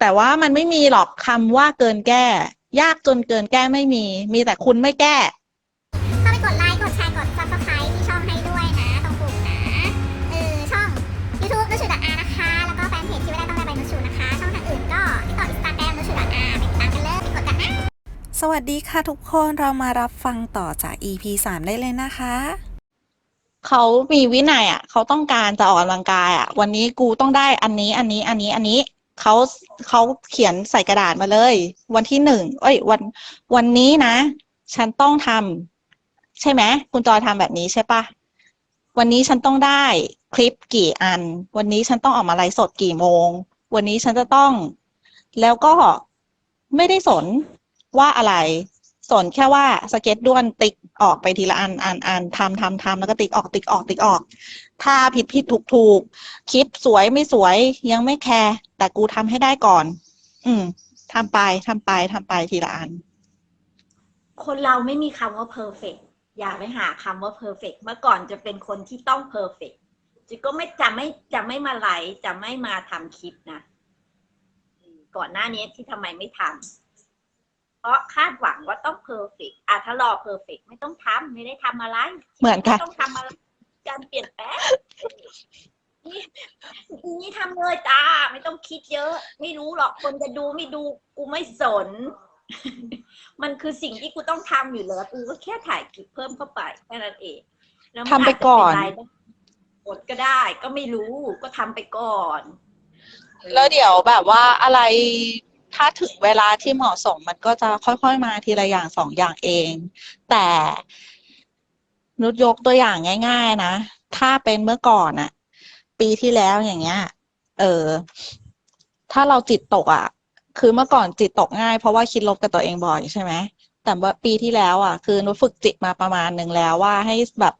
แต่ว่ามันไม่มีหรอกคำว่าเกินแก้ ยากจนเกินแก้ไม่มี มีแต่คุณไม่แก้เข้าไปกดไลค์กดแชร์กด subscribe ที่ช่องให้ด้วยนะตรงปุ่มนะเออช่อง YouTube นุชูดออานะคะ แล้วก็แฟนเพจที่ไม่ได้ต้องได้ใบนุชูนะคะ ช่องทางอื่นก็ติดต่ออินสตาแกรมนุชูดออาไปติดตามกันเลยไปกดกันนะสวัสดีค่ะทุกคนเรามารับฟังต่อจาก EP 3 ได้เลยนะคะเขามีวินัยอะ เขาต้องการจะออกกำลังกายอะ วันนี้กูต้องได้อันนี้ อันนี้ อันนี้ อันนี้ เขาเขาเขียนใส่กระดาษมาเลย วันที่หนึ่งเอ้ย วันวันนี้นะ ฉันต้องทำใช่ไหมคุณจอยทำแบบนี้ใช่ปะวันนี้ฉันต้องได้คลิปกี่อัน วันนี้ฉันต้องออกมาไลฟ์สดกี่โมง วันนี้ฉันจะต้อง แล้วก็ไม่ได้สนว่าอะไร สนแค่ว่าสเก็ตด้วนติ๊ก ออกไปทีละอันอันอันทำทำทำแล้วก็ติ๊กออกติ๊กออกติ๊กออก ถ้าผิดผิดถูกถูกคลิปสวยไม่สวยยังไม่แคร์แต่กูทำให้ได้ก่อน อืมทำไปทำไปทำไปทีละอัน คนเราไม่มีคำว่า perfect อย่าไปหาคำว่า perfect เมื่อก่อนจะเป็นคนที่ต้อง perfect จิก็ไม่จะไม่จะไม่มาไลฟ์จะไม่มาทำคลิปนะก่อนหน้านี้ที่ทำไมไม่ทำ เพราะคาดหวังว่าต้อง perfect อะถ้ารอ perfect ไม่ต้องทำไม่ได้ทำอะไรเหมือนกันไต้องทำอะไรการเปลี่ยนแปลงนี่นี่ทำเลยจ้าไม่ต้องคิดเยอะ ไม่รู้หรอกคนจะดูไม่ดูกูไม่สน มันคือสิ่งที่กูต้องทำอยู่แล้วกูก็แค่ถ่ายคลิปเพิ่มเข้าไปแค่นั้นเองแล้วมันทำไปก่อนาจจะเป็รายได้กดก็ได้ ก็ไม่รู้ก็ทำไปก่อน แล้วเดี๋ยวแบบว่าอะไร ถ้าถึงเวลาที่เหมาะสมมันก็จะค่อยๆมาทีละอย่างสองอย่างเอง แต่นุชยกตัวอย่างง่าย ๆ นะ ถ้าเป็นเมื่อก่อนอะปีที่แล้วอย่างเงี้ย เออ ถ้าเราจิตตกอะคือเมื่อก่อนจิตตกง่าย เพราะว่าคิดลบกับตัวเองบ่อยใช่ไหมแต่ว่าปีที่แล้วอะคือนุฝึกจิตมาประมาณหนึ่งแล้วว่าให้แบบ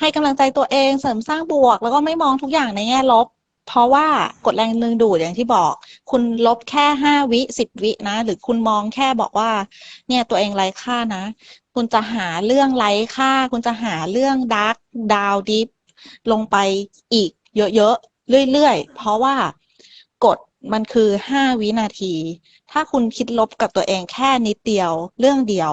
ให้กำลังใจตัวเองเสริมสร้างบวก แล้วก็ไม่มองทุกอย่างในแง่ลบ เพราะว่ากฎแรงดึงดูดอย่างที่บอก คุณลบแค่ห้าวิสิบวินะ หรือคุณมองแค่บอกว่า เนี่ยตัวเองไร้ค่านะ คุณจะหาเรื่องไร้ค่า คุณจะหาเรื่องดาร์กดาวดิฟลงไปอีกเยอะๆ เรื่อยๆ เพราะว่ากฎมันคือห้าวินาที ถ้าคุณคิดลบกับตัวเองแค่นิดเดียวเรื่องเดียว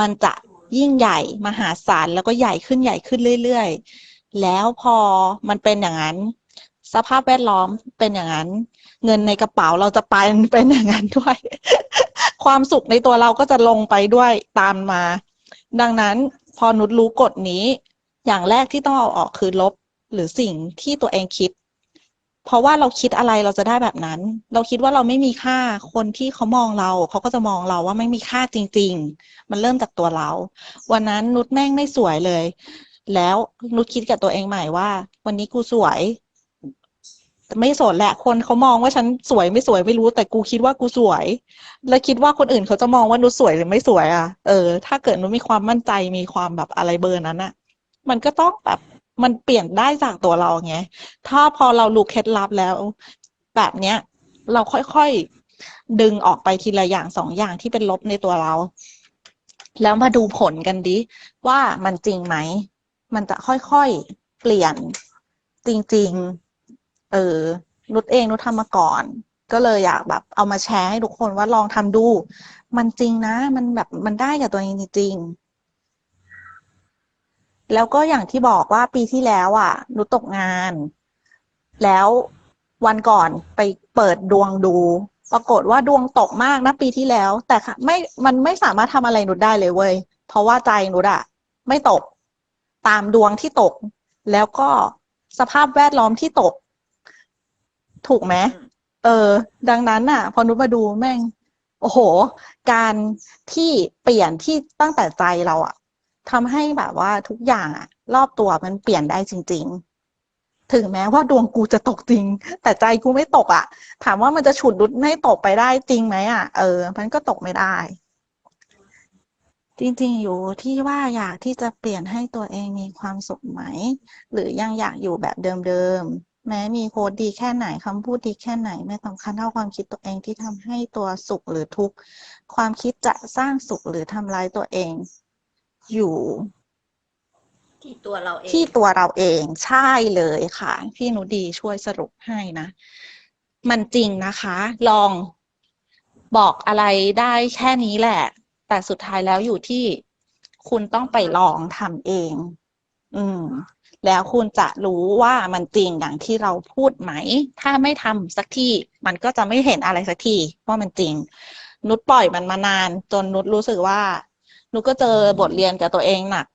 มันจะยิ่งใหญ่มหาศาลแล้วก็ใหญ่ขึ้นใหญ่ขึ้นเรื่อยๆ แล้วพอมันเป็นอย่างนั้น สภาพแวดล้อมเป็นอย่างนั้น เงินในกระเป๋าเราจะไปเป็นอย่างนั้นด้วย ความสุขในตัวเราก็จะลงไปด้วยตามมา ดังนั้นพอนุชรู้กฎนี้ อย่างแรกที่ต้องเอาออกคือลบหรือสิ่งที่ตัวเองคิด เพราะว่าเราคิดอะไรเราจะได้แบบนั้น เราคิดว่าเราไม่มีค่าคนที่เขามองเรา เขาก็จะมองเราว่าไม่มีค่าจริง ๆ มันเริ่มจากตัวเรา วันนั้นนุชแม่งไม่สวยเลย แล้วนุชคิดกับตัวเองใหม่ว่า วันนี้กูสวย ไม่สนแหละคนเขามองว่าฉันสวยไม่สวยไม่รู้ แต่กูคิดว่ากูสวย แล้วคิดว่าคนอื่นเขาจะมองว่านุสวยหรือไม่สวย อะ เออ ถ้าเกิดนุมีความมั่นใจมีความแบบอะไรเบอร์นั้นอะ มันก็ต้องแบบมันเปลี่ยนได้จากตัวเราไงถ้าพอเรารู้เคล็ดลับแล้ว แบบเนี้ย เราค่อยๆดึงออกไปทีละอย่างสองอย่างที่เป็นลบในตัวเรา แล้วมาดูผลกันดิว่ามันจริงไหม มันจะค่อยๆเปลี่ยนจริง ๆ เออนุชเองนุชทำมาก่อน ก็เลยอยากแบบเอามาแชร์ให้ทุกคนว่าลองทำดู มันจริงนะ มันแบบมันได้กับตัวเองจริงแล้วก็อย่างที่บอกว่าปีที่แล้วอะนุตกงาน แล้ววันก่อนไปเปิดดวงดู ปรากฏว่าดวงตกมากนะปีที่แล้ว แต่ค่ะไม่มันไม่สามารถทำอะไรนุชได้เลยเว้ยเพราะว่าใจนุชอะไม่ตก ตามดวงที่ตก แล้วก็สภาพแวดล้อมที่ตก ถูกไหมเออ ดังนั้นน่ะ พอนุชมาดูแม่ง โอ้โห การที่เปลี่ยนที่ตั้งแต่ใจเราอะทำให้แบบว่าทุกอย่างอะรอบตัวมันเปลี่ยนได้จริง ๆ ถึงแม้ว่าดวงกูจะตกจริง แต่ใจกูไม่ตกอะถามว่ามันจะฉุดนุชให้ตกไปได้จริงไหมอะเออ มันก็ตกไม่ได้ จริงๆ อยู่ที่ว่าอยากที่จะเปลี่ยนให้ตัวเองมีความสุขไหม หรือยังอยากอยู่แบบเดิมๆ แม้มีโค้ดดีแค่ไหนคำพูดดีแค่ไหน ไม่สำคัญเท่าความคิดตัวเองที่ทำให้ตัวสุขหรือทุกข์ความคิดจะสร้างสุขหรือทำร้ายตัวเอง อยู่ ที่ตัวเราเอง ที่ตัวเราเองใช่เลยค่ะ พี่หนูดีช่วยสรุปให้นะ มันจริงนะคะ ลองบอกอะไรได้แค่นี้แหละ แต่สุดท้ายแล้วอยู่ที่คุณต้องไปลองทำเอง อืม แล้วคุณจะรู้ว่ามันจริงอย่างที่เราพูดไหม ถ้าไม่ทำสักทีมันก็จะไม่เห็นอะไรสักทีว่ามันจริง นุชปล่อยมันมานาน จนนุชรู้สึกว่า นุชก็เจอบทเรียนกับตัวเองหนัก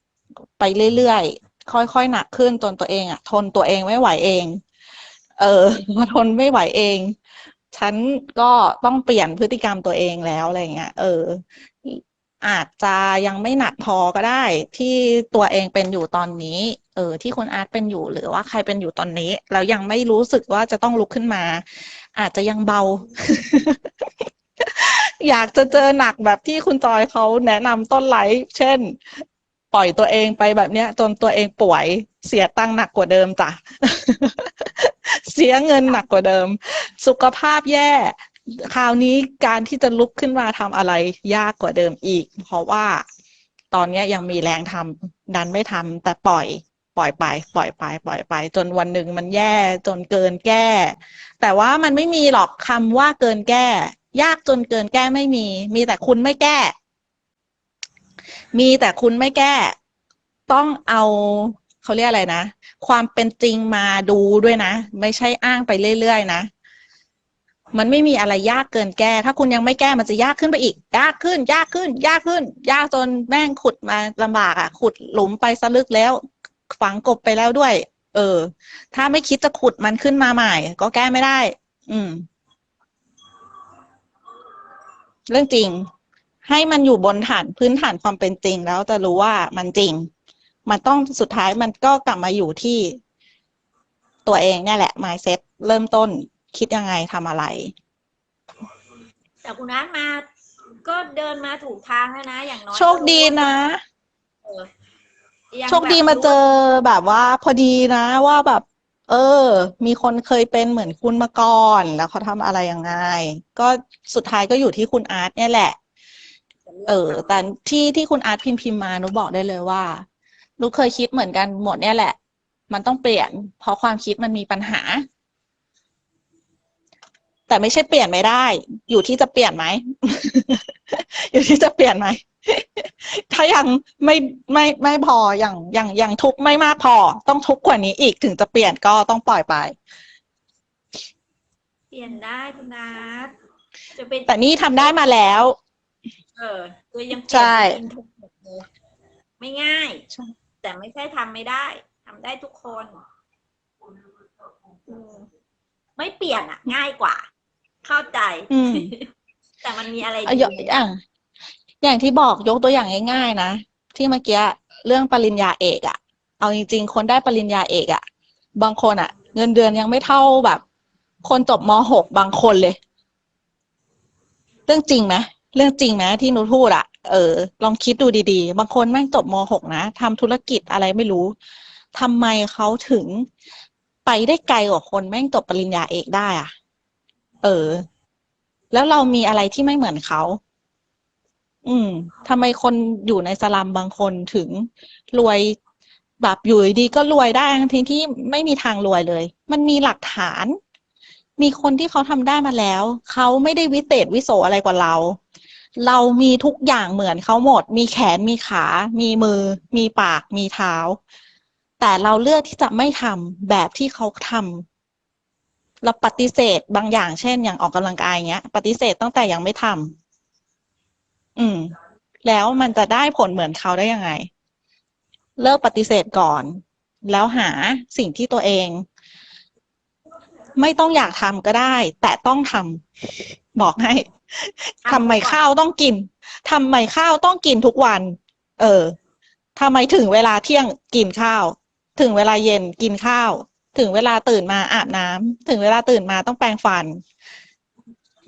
ไปเรื่อยๆ ค่อยๆหนักขึ้นจนตัวเองอะทนตัวเองไม่ไหวเอง เออทนไม่ไหวเอง ฉันก็ต้องเปลี่ยนพฤติกรรมตัวเองแล้วอะไรเงี้ย เอออาจจะยังไม่หนักพอก็ได้ที่ตัวเองเป็นอยู่ตอนนี้ ออที่คุณอาร์ตเป็นอยู่ หรือว่าใครเป็นอยู่ตอนนี้แล้วยังไม่รู้สึกว่าจะต้องลุกขึ้นมา อาจจะยังเบา อยากจะเจอหนักแบบที่คุณจอยเขาแนะนำต้นไลฟ์เช่น ปล่อยตัวเองไปแบบเนี้ย จนตัวเองป่วยเสียตังค์หนักกว่าเดิมจ้ะเสียเงินหนักกว่าเดิม สุขภาพแย่คราวนี้การที่จะลุกขึ้นมาทำอะไรยากกว่าเดิมอีก เพราะว่าตอนนี้ยยังมีแรงทำดันไม่ทำแต่ปล่อย ปล่อยไป ปล่อยไป ปล่อยไป จนวันหนึ่งมันแย่จนเกินแก้ แต่ว่ามันไม่มีหรอกคำว่าเกินแก้ ยากจนเกินแก้ไม่มี มีแต่คุณไม่แก้ มีแต่คุณไม่แก้ ต้องเอาเขาเรียกอะไรนะความเป็นจริงมาดูด้วยนะ ไม่ใช่อ้างไปเรื่อยๆนะมันไม่มีอะไรยากเกินแก้ ถ้าคุณยังไม่แก้มันจะยากขึ้นไปอีก ยากขึ้น ยากขึ้น ยากขึ้น ยากจนแม่งขุดมาลำบากอะ ขุดหลุมไปสลึกแล้ว ฝังกบไปแล้วด้วย เออ ถ้าไม่คิดจะขุดมันขึ้นมาใหม่ ก็แก้ไม่ได้ อืม เรื่องจริง ให้มันอยู่บนฐานพื้นฐานความเป็นจริง แล้วจะรู้ว่ามันจริง มันต้องสุดท้ายมันก็กลับมาอยู่ที่ตัวเองเนี่ยแหละ mindset เริ่มต้นคิดยังไงทำอะไร แต่คุณนัทมา ก็เดินมาถูกทางแล้วนะ อย่างน้อยโชคดีนะ เออ ยังโชคดีมาเจอแบบว่า พอดีนะว่าแบบ เออ มีคนเคยเป็นเหมือนคุณมาก่อน แล้วเขาทำอะไรยังไง ก็สุดท้ายก็อยู่ที่คุณอาร์ตเนี่ยแหละ เออ แต่ที่ที่คุณอาร์ตพิมพ์พิมพ์มาหนูบอกได้เลยว่าหนูเคยคิดเหมือนกันหมดเนี่ยแหละ มันต้องเปลี่ยน เพราะความคิดมันมีปัญหา แต่ไม่ใช่เปลี่ยนไม่ได้ อยู่ที่จะเปลี่ยนไหม อยู่ที่จะเปลี่ยนไหม ถ้ายังไม่ไม่ไม่พออย่างอย่างอย่างทุกข์ไม่มากพอ ต้องทุกข์กว่านี้อีกถึงจะเปลี่ยนก็ต้องปล่อยไป เปลี่ยนได้คุณนัทจะเป็นแต่นี่ทำได้มาแล้ว เออตัวยังเปใช่ลี่ยนเป็นทุกข์หมดเลยไม่ง่ายใช่แต่ไม่ใช่ทำไม่ได้ทำได้ทุกคนอืมไม่เปลี่ยนอะ ง่ายกว่า เข้าใจอืมแต่มันมีอะไรเอาดียกอย่าง อย่างที่บอกยกตัวอย่างง่ายๆนะ ที่เมื่อกี้เรื่องปริญญาเอกอะเอาจริง ๆ คนได้ปริญญาเอกอะบางคนอะเงินเดือนยังไม่เท่าแบบ คนจบมหกบางคนเลย เรื่องจริงไหมเรื่องจริงไหมที่หนูพูดอะเออ ลองคิดดูดีๆ บางคนแม่งจบมหกนะทำธุรกิจอะไรไม่รู้ทำไมเขาถึงไปได้ไกลกว่าคนแม่งจบปริญญาเอกได้อะเออ แล้วเรามีอะไรที่ไม่เหมือนเขา อืมทำไมคนอยู่ในสลัมบางคนถึงรวยแบบอยู่ดีๆก็รวยได้ทั้งที่ที่ไม่มีทางรวยเลย มันมีหลักฐาน มีคนที่เขาทำได้มาแล้ว เขาไม่ได้วิเศษวิโสอะไรกว่าเรา เรามีทุกอย่างเหมือนเขาหมด มีแขนมีขา มีมือ มีปาก มีเท้า แต่เราเลือกที่จะไม่ทำแบบที่เขาทำเราปฏิเสธบางอย่างเช่น อย่างออกกำลังกายเงี้ย ปฏิเสธตั้งแต่ยังไม่ทำ อืม แล้วมันจะได้ผลเหมือนเขาได้ยังไง เลิกปฏิเสธก่อน แล้วหาสิ่งที่ตัวเอง ไม่ต้องอยากทำก็ได้ แต่ต้องทำบอกให้ทำไมข้าวต้องกินทำไมข้าวต้องกินทุกวัน เออทำไมถึงเวลาเที่ยงกินข้าว ถึงเวลาเย็นกินข้าว ถึงเวลาตื่นมาอาบน้ำถึงเวลาตื่นมาต้องแปรงฟัน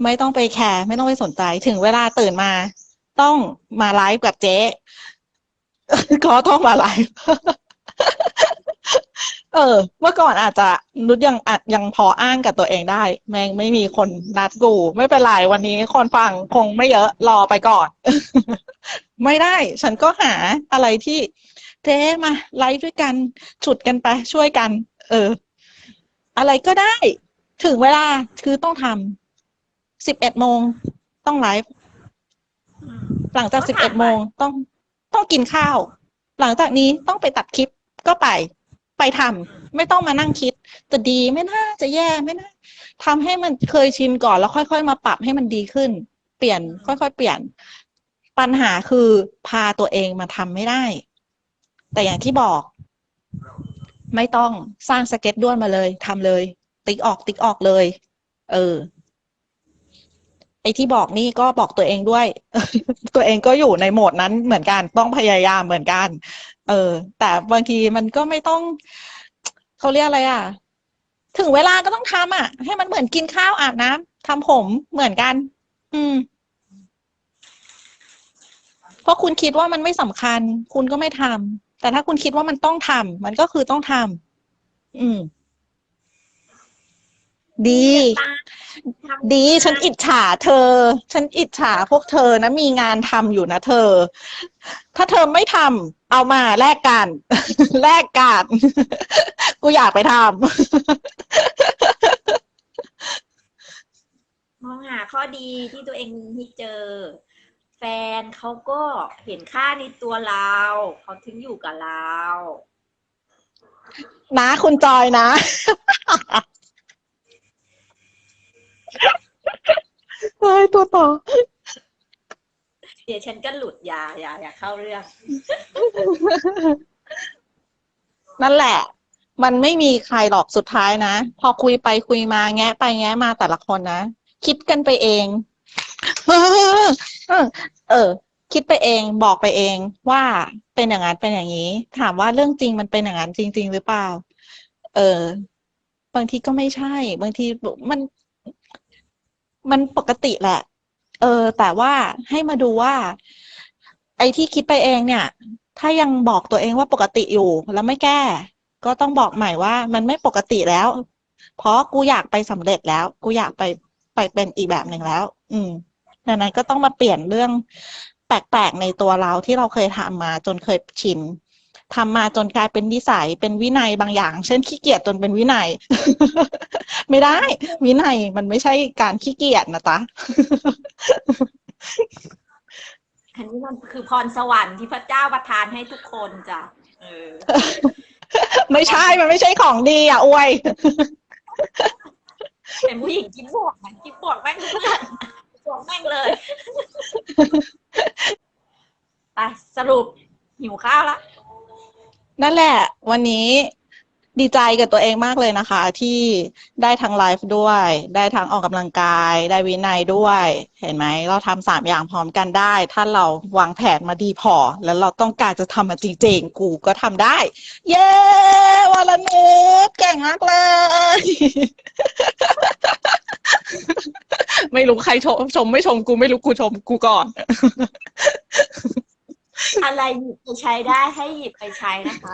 ไม่ต้องไปแคร์ไม่ต้องไปสนใจ ถึงเวลาตื่นมา ต้องมาไลฟ์กับเจ๊ก็ต้องมาไลฟ์เออ เมื่อก่อนอาจจะนุชยังอาจยังพออ้างกับตัวเองได้ แม่งไม่มีคนนัดกู ไม่เป็นไรวันนี้คนฟังคงไม่เยอะรอไปก่อน ไม่ได้ ฉันก็หาอะไรที่เจ๊มาไลฟ์ด้วยกันฉุดกันไปช่วยกัน เออ อะไรก็ได้ ถึงเวลาคือต้องทำสิบเอ็ดโมงต้องไลฟ์ หลังจากก็สิบผ่าเอ็นดไปโมงต้องต้องกินข้าว หลังจากนี้ต้องไปตัดคลิปก็ไปไปทำไม่ต้องมานั่งคิดจะดีไม่น่าจะแย่ไม่น่าทำให้มันเคยชินก่อนแล้วค่อย ๆ มาปรับให้มันดีขึ้น เปลี่ยน ค่อย ๆ เปลี่ยน ปัญหาคือพาตัวเองมาทำไม่ได้ แต่อย่างที่บอก ไม่ต้องสร้างสเก็ตด้วนมาเลยทำเลย ติ๊กออกติ๊กออกเลย เออ ไอ้ที่บอกนี่ก็บอกตัวเองด้วย ตัวเองก็อยู่ในโหมดนั้นเหมือนกัน ต้องพยายามเหมือนกัน เออ แต่บางทีมันก็ไม่ต้องเขาเรียกอะไรอะ ถึงเวลาก็ต้องทำอะ ให้มันเหมือนกินข้าวอาบน้ำทำผมเหมือนกัน อืม เพราะคุณคิดว่ามันไม่สำคัญ คุณก็ไม่ทำแต่ถ้าคุณคิดว่ามันต้องทำมันก็คือต้องทำอืม ดีทำดี ฉันอิจฉาเธอ ฉันอิจฉาพวกเธอนะ มีงานทำอยู่นะเธอ ถ้าเธอไม่ทำเอามาแลกกันแลกกันกูอยากไปทมองหาข้อดีที่ตัวเองมีเจอ แฟนเขาก็เห็นค่าในตัวเราเขาถึงอยู่กับเราำนะคุณจอยนะ เฮ้ยตัวต่อ เดี๋ยวฉันก็หลุดอย่าอย่าอย่าเข้าเรื่อง นั่นแหละ มันไม่มีใครหรอกสุดท้ายนะ พอคุยไปคุยมาแงะไปแงะมาแต่ละคนนะ คิดกันไปเอง เออ เออ คิดไปเองบอกไปเองว่าเป็นอย่างนั้นเป็นอย่างนี้ ถามว่าเรื่องจริงมันเป็นอย่างนั้นจริง ๆ หรือเปล่า เออบางทีก็ไม่ใช่ บางทีมัน มันปกติแหละ เออ แต่ว่าให้มาดูว่า ไอ้ที่คิดไปเองเนี่ย ถ้ายังบอกตัวเองว่าปกติอยู่ แล้วไม่แก้ ก็ต้องบอกใหม่ว่า มันไม่ปกติแล้ว เพราะกูอยากไปสำเร็จแล้ว กูอยากไปไปเป็นอีกแบบหนึ่งแล้ว อืมดังนั้นก็ต้องมาเปลี่ยนเรื่องแปลกๆในตัวเราที่เราเคยทำมาจนเคยชิน ทำมาจนกลายเป็นนิสัยเป็นวินัยบางอย่าง เช่นขี้เกียจจนเป็นวินัย ไม่ได้ วินัยมันไม่ใช่การขี้เกียจนะจ๊ะอันนี้มันคือพรสวรรค์ที่พระเจ้าประทานให้ทุกคนจ้ะเออ ไม่ใช่มันไม่ใช่ของดีอะอวยเป็นผู้หญิงกินบวกนะกินบวกแม่งทุกอย่างบวกแม่งเลยไปสรุปหิวข้าวละ นั่นแหละ วันนี้ดีใจกับตัวเองมากเลยนะคะ ที่ได้ทั้งไลฟ์ด้วย ได้ทั้งออกกำลังกาย ได้วินัยด้วย เห็นไหม เราทำสามอย่างพร้อมกันได้ ถ้าเราวางแผนมาดีพอ แล้วเราต้องการจะทำมันจริงๆ กูก็ทำได้ เย้วันละนิดเก่งมากเลย ไม่รู้ใครชมชมไม่ชมกูไม่รู้กูชมกูก่อน อะไรหยิบไปใช้ได้ให้หยิบไปใช้นะคะ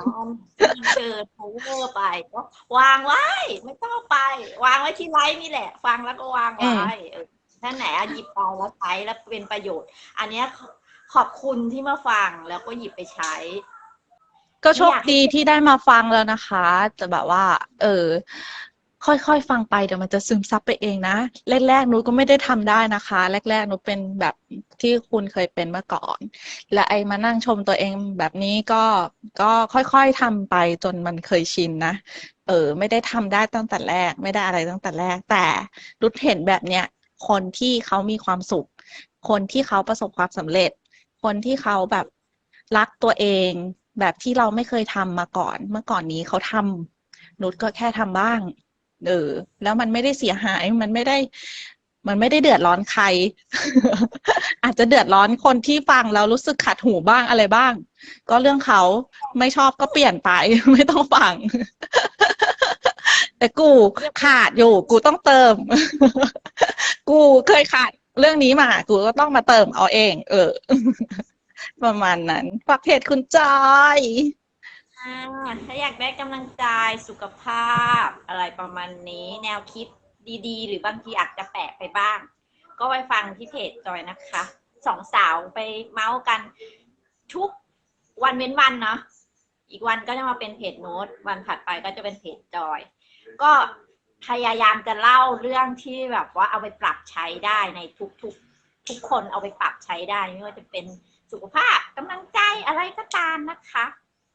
มันเกินโอเวอร์ไปก็วางไว้ ไม่ต้องเอาไป วางไว้ที่ไลฟ์นี่แหละ ฟังแล้วก็วางไว้เออนั่นไหนอะหยิบไปแล้วใช้แล้วเป็นประโยชน์ อันเนี้ยขอขอบคุณที่มาฟังแล้วก็หยิบไปใช้ ก็โชคดีที่ได้มาฟังแล้วนะคะ จะแบบว่า เออ ค่อยๆ ฟังไปเดี๋ยวมันจะซึมซับไปเองนะ แรกๆหนูก็ไม่ได้ทำได้นะคะ แรกๆหนูเป็นแบบที่คุณเคยเป็นเมื่อก่อน และไอ้มานั่งชมตัวเองแบบนี้ก็ก็ค่อยๆทำไปจนมันเคยชินนะ เออ ไม่ได้ทำได้ตั้งแต่แรก ไม่ได้อะไรตั้งแต่แรก แต่รุดเห็นแบบเนี้ยคนที่เขามีความสุข คนที่เขาประสบความสำเร็จ คนที่เขาแบบรักตัวเองแบบที่เราไม่เคยทำมาก่อน เมื่อก่อนนี้เขาทำนุชก็แค่ทำบ้าง เออแล้วมันไม่ได้เสียหายมันไม่ได้ มันไม่ได้เดือดร้อนใคร อาจจะเดือดร้อนคนที่ฟังแล้วรู้สึกขัดหูบ้างอะไรบ้าง ก็เรื่องเขาไม่ชอบก็เปลี่ยนไป ไม่ต้องฟัง แต่กูขาดอยู่ กูต้องเติม กูเคยขาดเรื่องนี้มา กูก็ต้องมาเติมเอาเอง เออ ประมาณนั้นฝากเพจคุณจอย อ่าถ้าอยากได้กำลังใจสุขภาพ อะไรประมาณนี้แนวคิดดีๆ หรือบางทีอาจจะแปลกไปบ้าง ก็ไปฟังที่เพจจอยนะคะสองสาวไปเมาส์กันทุกวันเว้นวันเนาะอีกวันก็จะมาเป็นเพจโน้ต วันถัดไปก็จะเป็นเพจจอย ก็พยายามจะเล่าเรื่องที่แบบว่าเอาไปปรับใช้ได้ในทุกๆทุกคนเอาไปปรับใช้ได้ ไม่ว่าจะเป็นสุขภาพกำลังใจอะไรก็ตามนะคะ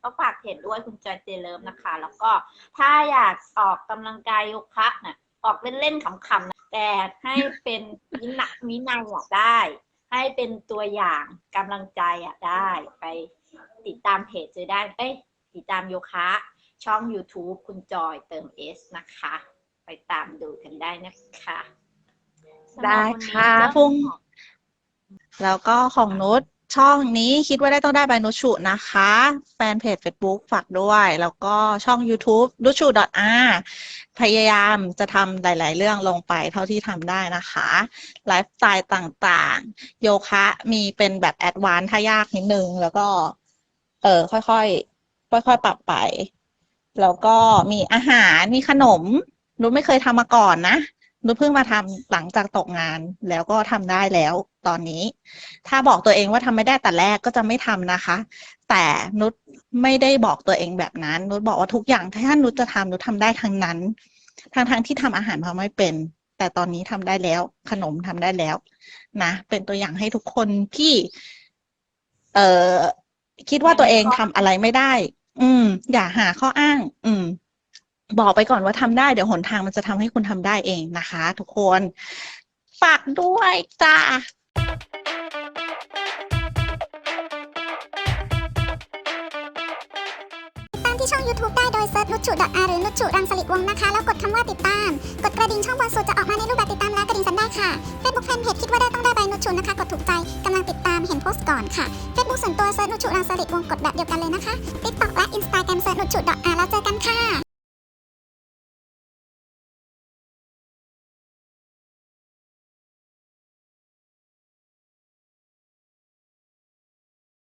ก็ฝากเพจด้วยคุณจอยเจเลิฟนะคะ แล้วก็ถ้าอยากออกกำลังกายโยคะน่ะออกเล่นๆขำๆนะแต่ให้เป็นวินัยวินัยอะได้ ให้เป็นตัวอย่างกำลังใจอะได้ ไปติดตามเพจเจอได้เอ้ยติดตามโยคะ ช่อง YouTube คุณจอยเติม S นะคะ ไปตามดูกันได้นะคะได้ค่ะสำหรับพรุ่งวันนี้ก็แล้วก็ของนุช ช่องนี้คิดว่าได้ต้องได้ใบนุชุนะคะ แฟนเพจ Facebook ฝากด้วย แล้วก็ช่อง YouTube นุชชุ .r พยายามจะทำหลาย ๆ เรื่องลงไปเท่าที่ทำได้นะคะ ไลฟ์สไตล์ต่างๆ โยคะมีเป็นแบบแอดวานซ์ถ้ายากนิดนึง แล้วก็ เออค่อยๆ ค่อย ๆ ปรับไป แล้วก็มีอาหารมีขนมนุชไม่เคยทำมาก่อนนะ นุชเพิ่งมาทำหลังจากตกงานแล้วก็ทำได้แล้วตอนนี้ ถ้าบอกตัวเองว่าทำไม่ได้แต่แรกก็จะไม่ทำนะคะ แต่นุชไม่ได้บอกตัวเองแบบนั้น นุชบอกว่าทุกอย่างถ้านุชจะทำนุชทำได้ทั้งนั้นทั้งทั้งที่ทำอาหารพอไม่เป็น แต่ตอนนี้ทำได้แล้ว ขนมทำได้แล้ว นะ เป็นตัวอย่างให้ทุกคนที่ เอ่อคิดว่าตัวเองทำอะไรไม่ได้ อืม อย่าหาข้ออ้าง อืม บอกไปก่อนว่าทำได้เดี๋ยวหนทางมันจะทำให้คุณทำได้เองนะคะ ทุกคนฝากด้วยจ้าตามที่ช่อง YouTube ได้โดยเซิร์ชนุชชุดอาหรือนุชชุรังสลิดวงนะคะ แล้วกดคำว่าติดตาม กดกระดิ่งช่องบนสุดจะออกมาในรูปแบบติดตามและกระดิ่งสันได้ค่ะ Facebook Fanpage คิดว่าได้ต้องได้ใบนุชชุนะคะ กดถูกใจกำลังติดตามเห็นโพสต์ก่อนค่ะ Facebook ส่วนตัวเซิร์ชนุชชุรังสลิดวงกดแบบเดียวกันเลยนะคะ TikTok และ Instagram เซิร์ชนุชชุอาแล้วเจอกันค่ะ